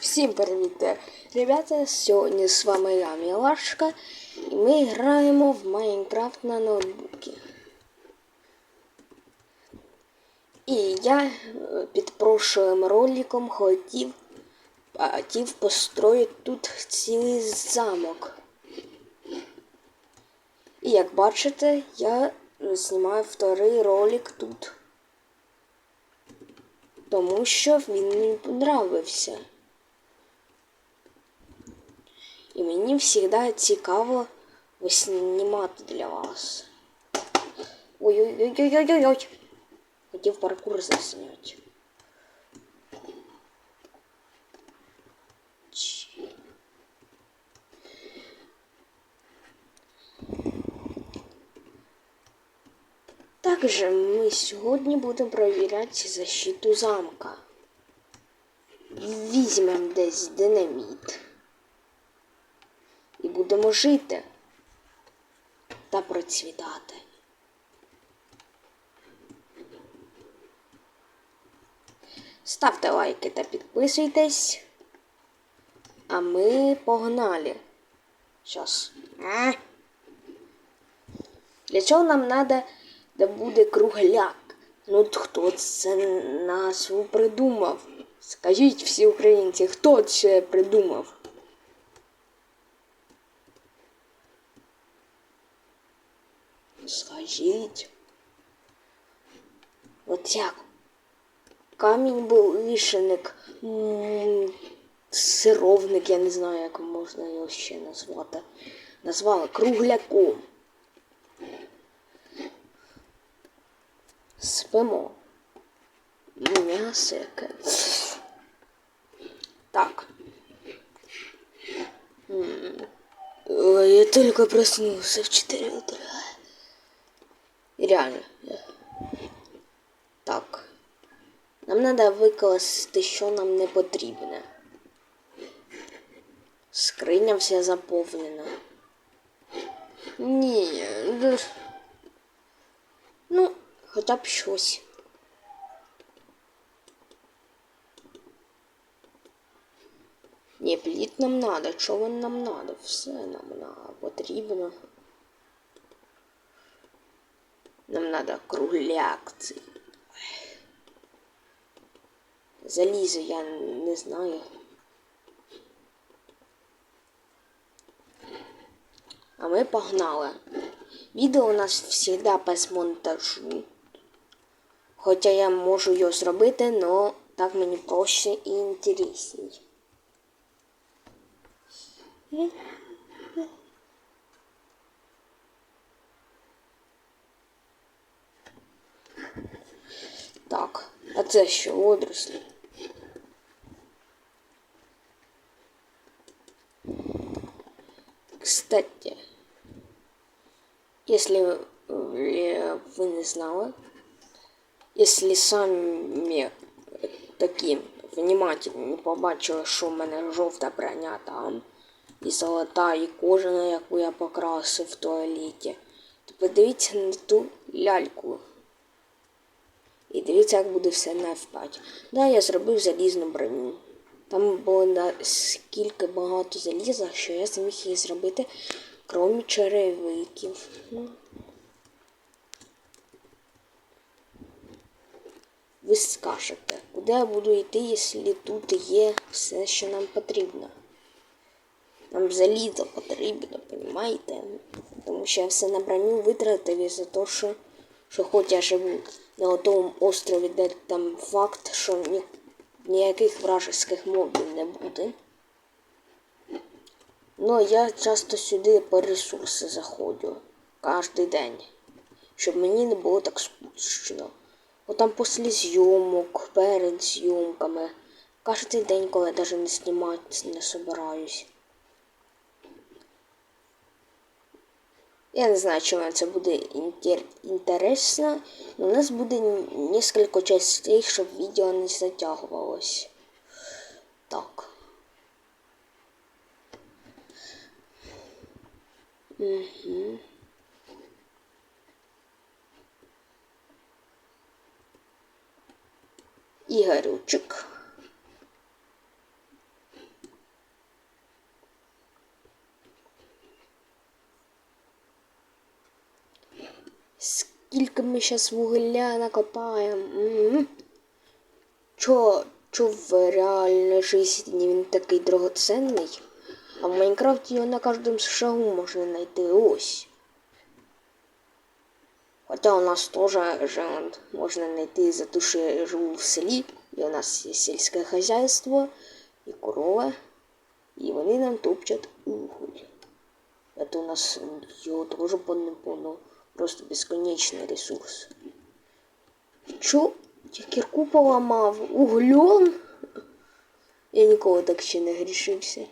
Всім привіт, ребята! Сьогодні з вами я, Мілашка, і ми граємо в Майнкрафт на ноутбуці. І я е, під прошлим роликом хотів, хотів построїти тут цілий замок. І як бачите, я знімаю вторий ролик тут. Тому що він мені подобався. І мені завжди цікаво знімати для вас. Ой-ой-ой-ой-ой-ой. Хотів паркур засняти. Также ми сьогодні будемо перевіряти защиту замка. Візьмемо десь динаміт. Будемо жити та процвітати. Ставте лайки та підписуйтесь. А ми погнали. Щас. Для чого нам треба, де буде кругляк? Ну хто це назву придумав? Скажіть всі українці, хто це придумав? Скажіть. От як? Камінь був вішеник, сировник, я не знаю, як можна його ще назвати. Назвали кругляком. Спимо. М'ясике. Так. М, ой, Я только проснулся в 4 утра. Реально. Так. Нам треба викласти, що нам не потрібне. Скриня вся заповнена. Ні. ну, Ну, хоча б щось. Ні, пліт нам надо, човен нам надо, все нам надо, потрібно. Нам надо кругляк цей. Залізо я не знаю. А ми погнали. Відео у нас завжди без монтажу. Хоча я можу його зробити, але так мені проще і інтересній. Так, а це що водорослі? Кстати, если вы не знали, если самі такі внимательні побачили, що в мене жовта броня там, і золота, і кожана, яку я покрасив в туалеті, то подивіться на ту ляльку. І дивіться, як буде все на F5. Да, я зробив залізну броню. Там було наскільки багато заліза, що я зміг її зробити, крім черевиків. Ну. Ви скажете, куди я буду йти, якщо тут є все, що нам потрібно. Нам залізо потрібно, розумієте? Тому що я все на броню витратив із-за того, що, що хоч я живу на тому острові, де там факт, що ні, ніяких вражеських мобів не буде. Ну, я часто сюди по ресурси заходжу кожен день, щоб мені не було так скучно. Отам після зйомок, перед зйомками. Кожен день, коли навіть не знімати не собираюсь. Я не знаю, чому це буде інтер... інтересно. У нас буде несколько частей, щоб відео не затягувалось. Так. Угу. Ігорючик. Скільки ми зараз вугілля накопаємо. М. Чо в реальній житті він такий дорогоценний, а в Майнкрафті його на кожному шагу можна знайти ось. Хоча у нас теж же можна знайти за те, що я живу в селі, і у нас є сільське хазяйство і корова, і вони нам топчать уголь. Это у нас його теж повно, просто безконечний ресурс. Що? Я кірку поламав углем? Я ніколи так ще не грішився.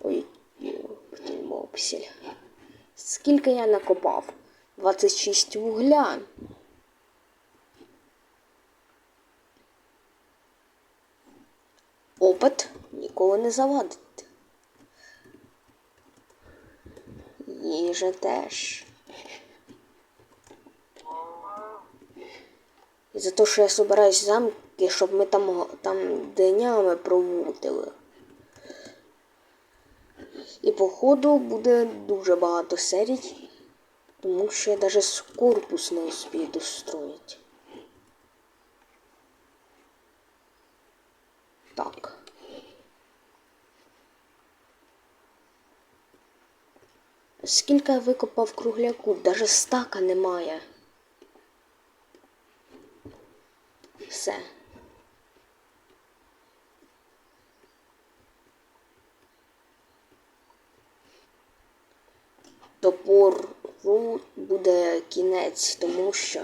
Ой, мопсель. Скільки я накопав? 26 вугля. Ніколи не завадить. Їжа теж. І за те, що я собираюсь замки, щоб ми там, там днями проводили. І походу буде дуже багато серій, тому що я навіть корпус не успію достроїти. Так. Скільки я викопав кругляку, навіть стака немає. Все. Топору буде кінець, тому що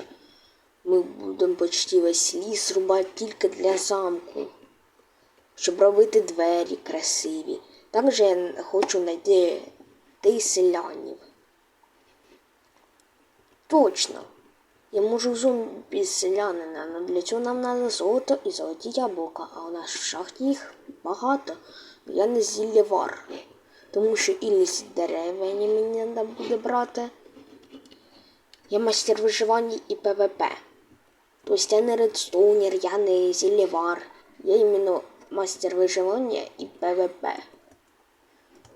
ми будемо почти весь ліс рубати тільки для замку щоб робити двері красиві. Також я хочу знайти ти селянів. Точно. Я можу зомбі селянина, але для цього нам треба золото і золоті яблука, а у нас в шахті їх багато. Я не зіллєвар. Тому що і ліс деревені мені треба буде брати. Я мастер виживання і ПВП. Тобто я не редстоунер, я не зіллєвар. Я іменно мастер виживання і ПВП.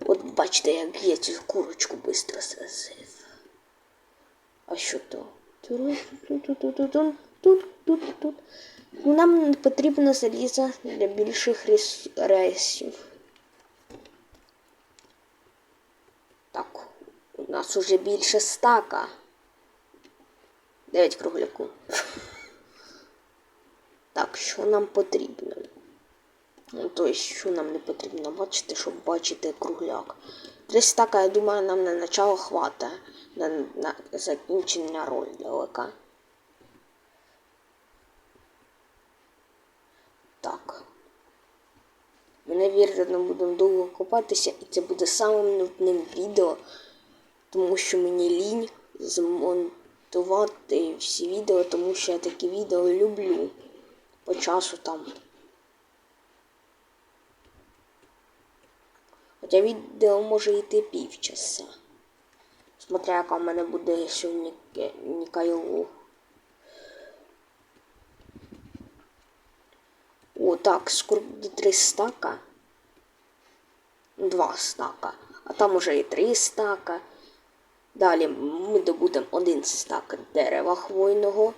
От бачите, як я цю курочку швидко сразив. А що то? Нам потрібно залізо для більших рейсів. Так, у нас уже більше стака. Дев'ять кругляку. Так, що нам потрібно? Ну, тобто, що нам не потрібно бачити, щоб бачити кругляк. Десь така, я думаю, нам на начало хвата на, на закінчення ролика. Так. Ми, навірно, будемо довго копатися, і це буде самим нудним відео, тому що мені лінь змонтувати всі відео, тому що я такі відео люблю по часу там. Хоча відео може йти півчаса. Смотря яка в мене буде сьогодні Нікайлу. О, так, скоро буде три стака. Два стака. А там уже і три стака. Далі ми добудемо один стак дерева хвойного.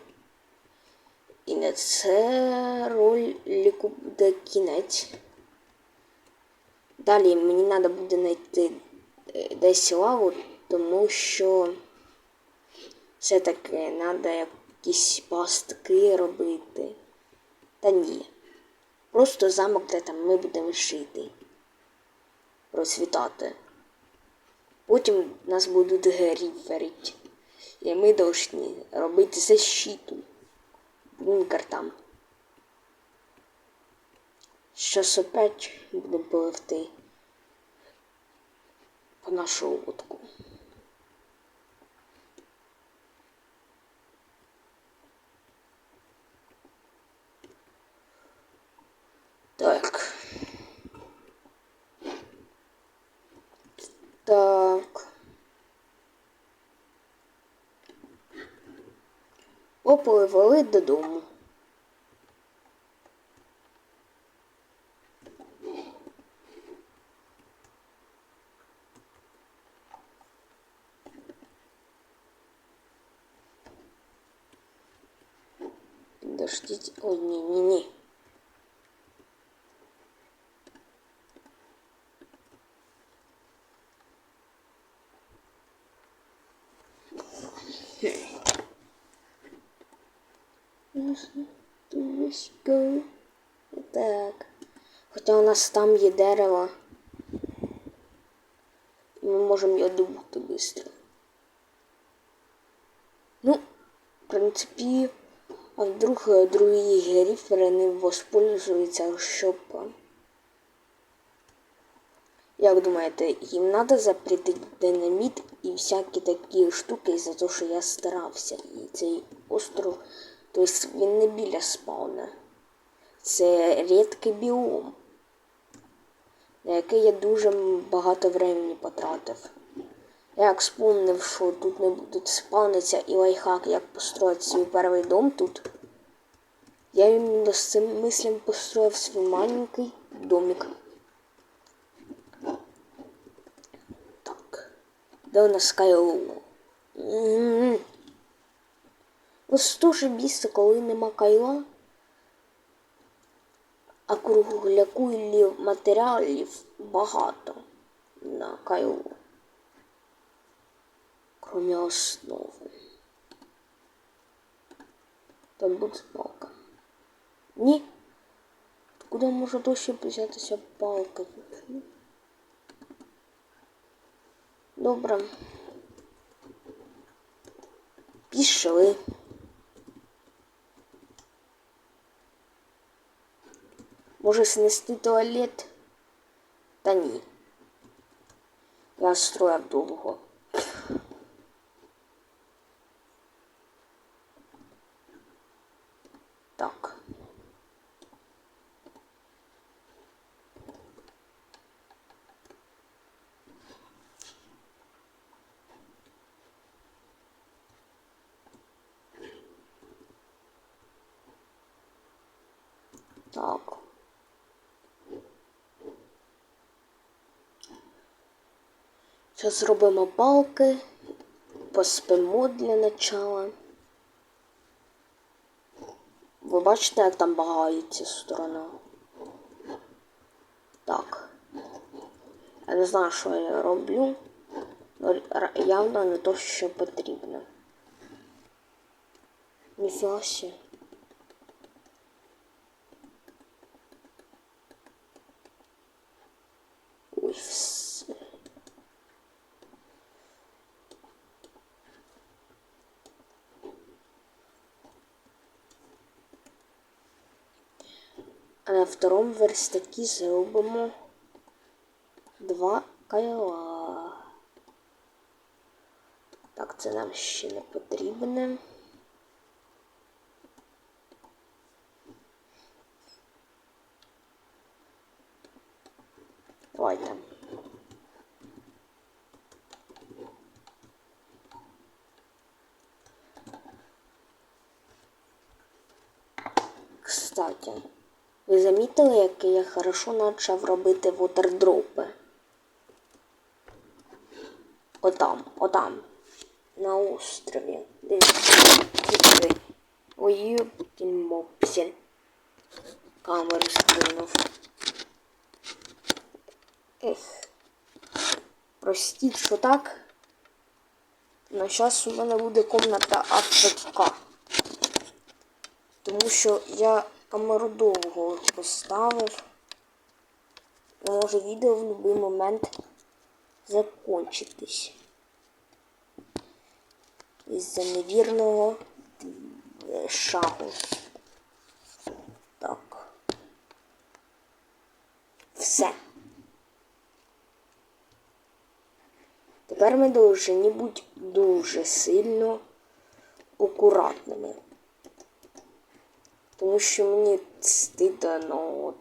І на це ролику буде кінець. Далі мені треба буде знайти е, десь лаву, тому що все-таки треба якісь пастки робити. Та ні. Просто замок, де там ми будемо жити. Розсвітати. Потім нас будуть гріферити. І ми повинні робити защиту. Бункер там. Щас опять будемо пливти по нашу лодку. Так. Так. Попливали додому. Ой, ні, ні, ні. Let's go. Так. Хоча у нас там є дерево. І ми можемо його добути швидко. Ну, в принципі, а вдруг другі геріфери не воспользуються, щоб. Як думаєте, їм треба запретити динаміт і всякі такі штуки за те, що я старався. І цей остров, тобто він не біля спауна. Це рідкий біом, на який я дуже багато времени потратив. Як вспомнив, що тут не будуть спавнитися і лайфхак, як построїти свій перший дом тут. Я іменно з цим мислям построїв свій маленький домик. Так. Де у нас Кайло? Ось дуже місце, коли нема кайла, а кругляку матеріалів багато на кайлу. Кроме основи. Там буде палка. Ні. Куди може дощі взятися палка? Добре. Пішли. Може снести туалет? Та ні. Я строїв довго. Зараз зробимо палки, поспимо для начала. Ви бачите, як там багається сторона? Так. Я не знаю, що я роблю, але явно не то, що потрібно. Ніфіга ще. Ой, все. А на второму верстакі зробимо два кайла. Так, це нам ще не потрібне. Давайте. Кстати, ви замітили, як я хорошо почав робити вотердропи? Отам, отам. На острові. Дивіться. Ой, ёпкин мопсель. Камеру скинув. Ех. Простіть, що так. Но зараз у мене буде комната АФК. Тому що я камеру довго поставив. І може відео в будь-який момент закончитись. Із-за невірного шагу. Так. Все. Тепер ми повинні бути дуже сильно акуратними. Тому що мені стидно ну, от,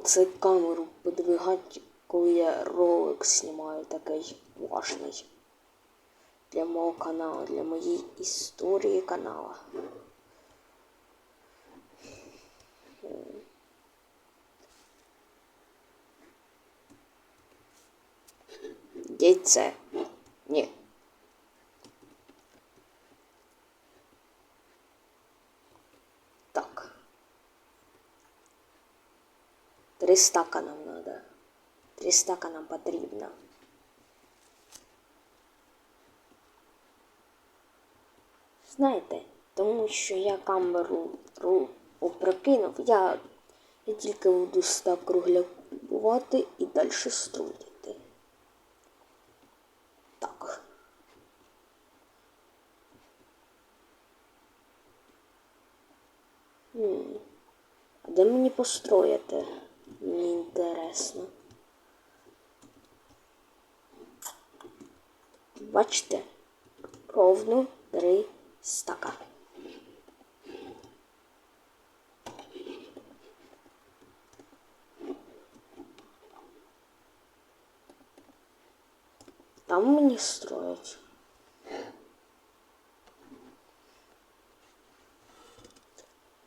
цю камеру подвигати, коли я ролик знімаю такий важний для мого каналу, для моєї історії каналу. Яйце. Ні. Три стака нам надо. Три стака нам потрібно. Знаєте, тому що я камеру ру, опрокинув, я, я тільки буду стак кругляк купувати і далі строїти. Так. Хм. А де мені построїти? Мені інтересно. Бачите? Ровно три стака. Там мені строять.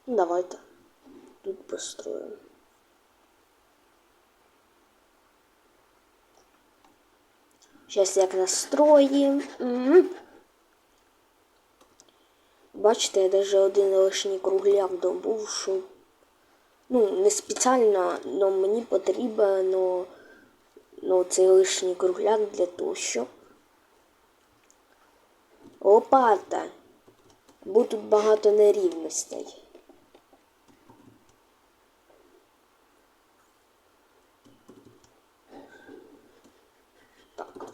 Ну, Давайте тут построим. Сейчас як настроїм. Бачите, я даже один лишній кругляк добув, що ну, не спеціально, але мені потрібен но, но цей лишній кругляк для того, щоб лопата. Бо тут багато нерівностей.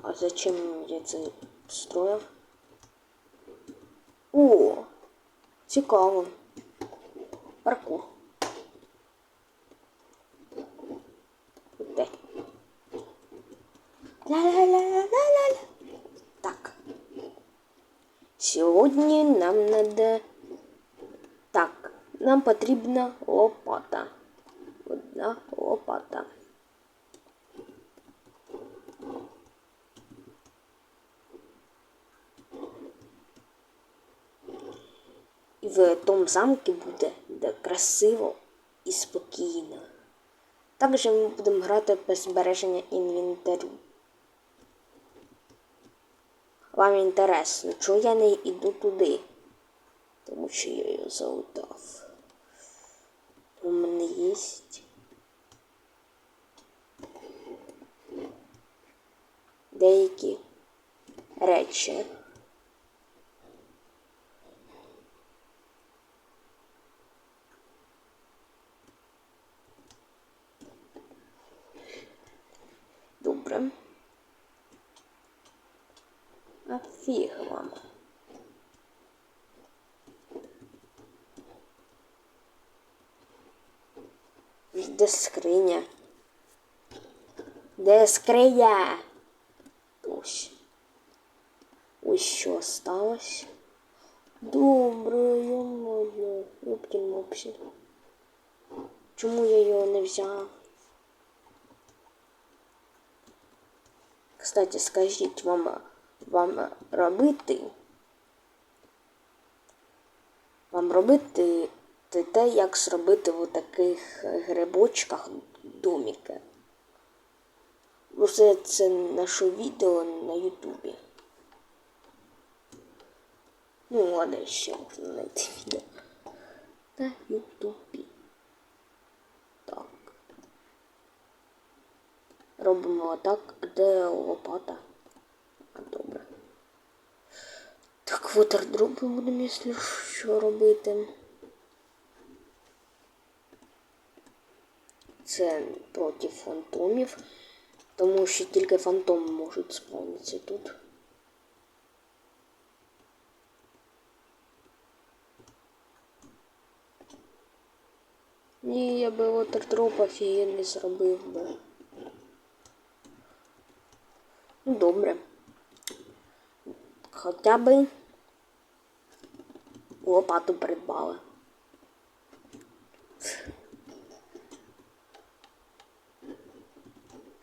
а зачем я це строїв? О, цікаво. Паркур. Де? Ля-ля-ля-ля-ля-ля. Так. Сьогодні нам надо... Так, нам потрібна лопата. В тому замку буде де красиво і спокійно. Також ми будемо грати без збереження інвентарю. Вам інтересно, чого я не йду туди? Тому що я його залутав. У мене є. Деякі речі. Добре. А фіг вам. Де скриня? Де скриня? Ось. Ось що сталося. Добре, я можу. Юпкін мопсі. Чому я його не взяв? Кстати, скажіть вам, вам робити. Вам робити те, як зробити в таких грибочках доміки. Усе це наше відео на Ютубі. Ну, де ще можна знайти відео. На Ютубі. Так. Робимо отак, де лопата. Добре. Так, вотердропи будемо, якщо що робити. Це проти фантомів, тому що тільки фантоми можуть спавнитися тут. Ні, я би вотердроп офігенний зробив би. Ну, добре. Хоча би лопату придбали.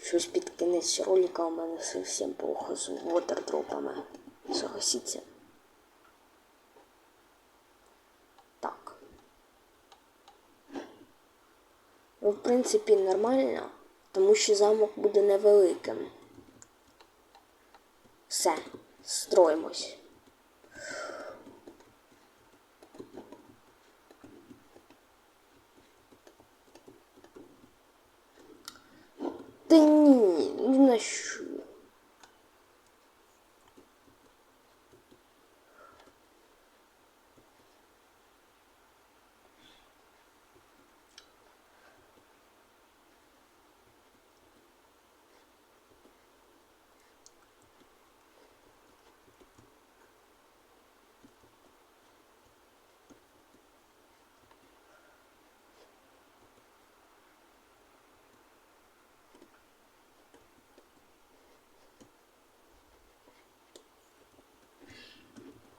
Щось під кінець ролика у мене зовсім плохо з вотердропами. Согласіться. Так. Ну, в принципі, нормально, тому що замок буде невеликим. Все, строїмось. Та ні, ну на що?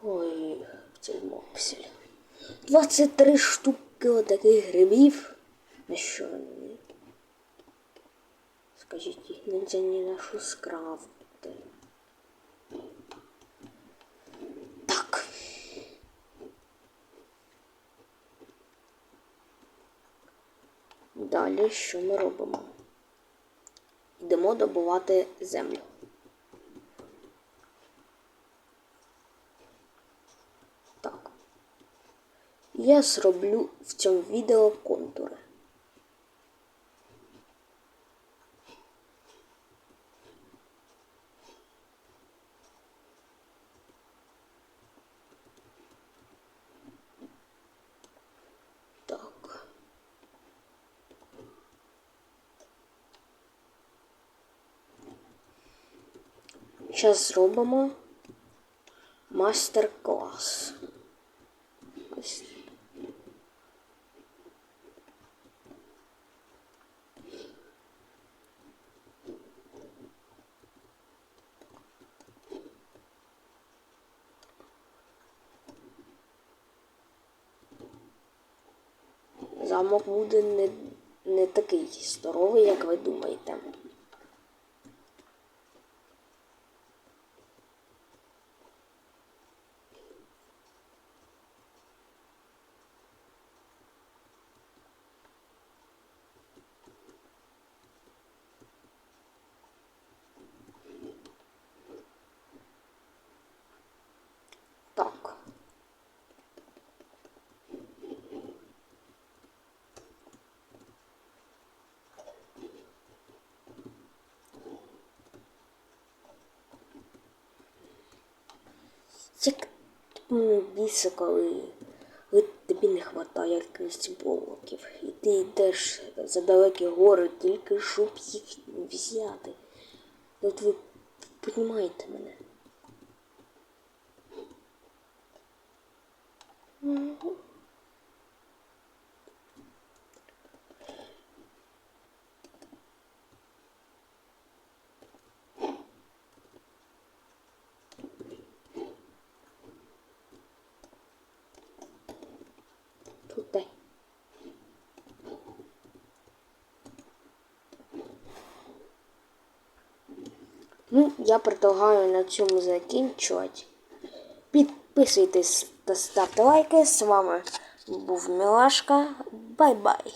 Ой, цей мопсель. 23 штуки отаких грибів. На що вони? Скажіть, їх нельзя ні на що. Так. Далі що ми робимо? Йдемо добувати землю. Так. Я зроблю в цьому відео контури. Зараз зробимо мастер-клас. Ось. Замок буде не, такий здоровий, як ви думаєте. Так. Як ну, біса, коли, тобі не вистачає якихось блоків. І ти йдеш за далекі гори, тільки щоб їх взяти. От ви розумієте мене. Мгм. Тут дай. Ну, я предлагаю на цьому закінчувати. Підписуйтесь та ставте лайки. З вами був Мілашка. Бай-бай!